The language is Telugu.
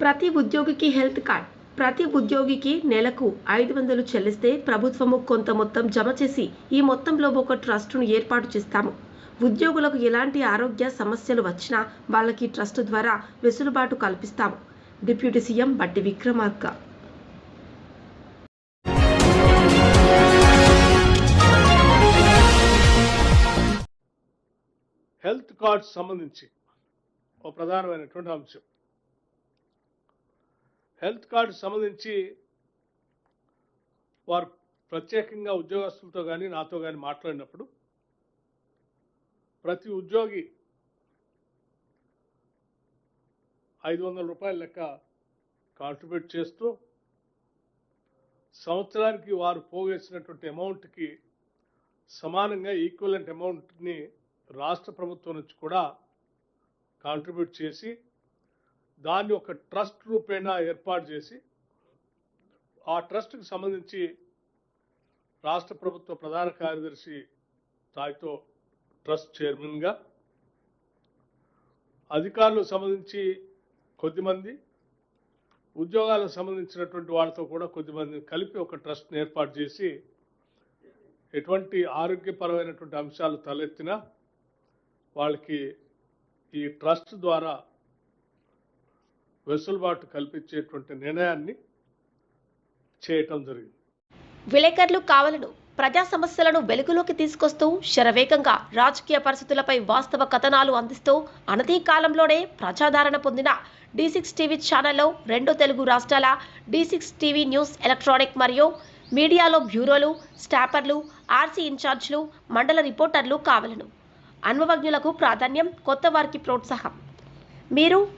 ప్రతి ఉద్యోగికి హెల్త్ కార్డ్. ప్రతి ఉద్యోగికి నెలకు ఐదు వందలు చెల్లిస్తే ప్రభుత్వము కొంత మొత్తం జమ చేసి ఈ మొత్తంలో ఒక ట్రస్టును ఏర్పాటు చేస్తాము. ఉద్యోగులకు ఎలాంటి ఆరోగ్య సమస్యలు వచ్చినా వాళ్ళకి ట్రస్ట్ ద్వారా వెసులుబాటు కల్పిస్తాము. డిప్యూటీ సీఎం బట్టి విక్రమార్క. హెల్త్ కార్డ్స్ సంబంధించి ఓ ప్రధానమైనటువంటి అంశం. హెల్త్ కార్డు సంబంధించి వారు ప్రత్యేకంగా ఉద్యోగస్తులతో కానీ నాతో కానీ మాట్లాడినప్పుడు ప్రతి ఉద్యోగి ఐదు వందల రూపాయల లెక్క కాంట్రిబ్యూట్ చేస్తూ సంవత్సరానికి వారు పోగేసినటువంటి అమౌంట్కి సమానంగా ఈక్వలెంట్ అమౌంట్ని రాష్ట్ర ప్రభుత్వం నుంచి కూడా కాంట్రిబ్యూట్ చేసి దాన్ని ఒక ట్రస్ట్ రూపేణా ఏర్పాటు చేసి ఆ ట్రస్ట్కి సంబంధించి రాష్ట్ర ప్రభుత్వ ప్రధాన కార్యదర్శి స్థాయితో ట్రస్ట్ చైర్మన్గా అధికారులకు సంబంధించి కొద్దిమంది ఉద్యోగాలకు సంబంధించినటువంటి వాళ్ళతో కూడా కొద్దిమందిని కలిపి ఒక ట్రస్ట్ని ఏర్పాటు చేసి ఎటువంటి ఆరోగ్యపరమైనటువంటి అంశాలు తలెత్తినా వాళ్ళకి ఈ ట్రస్ట్ ద్వారా వెసులుబాటు కల్పించేటువంటి నిర్ణయాన్ని చేయటం జరిగింది. విలేకరులు కావలను ప్రజా సమస్యలను వెలుగులోకి తీసుకొస్తూ శరవేగంగా రాజకీయ పరిస్థితులపై వాస్తవ కథనాలు అందిస్తూ అనతి కాలంలోనే ప్రజాదరణ పొందిన డి సిక్స్ టీవీ ఛానల్లో రెండు తెలుగు రాష్ట్రాల D six TV news electronic మరియు మీడియాలో బ్యూరోలు స్టాపర్లు ఆర్సీ ఇన్ఛార్జ్లు మండల రిపోర్టర్లు కావలను. అనుభవజ్ఞులకు ప్రాధాన్యం కొత్త వారికి ప్రోత్సాహం. మీరు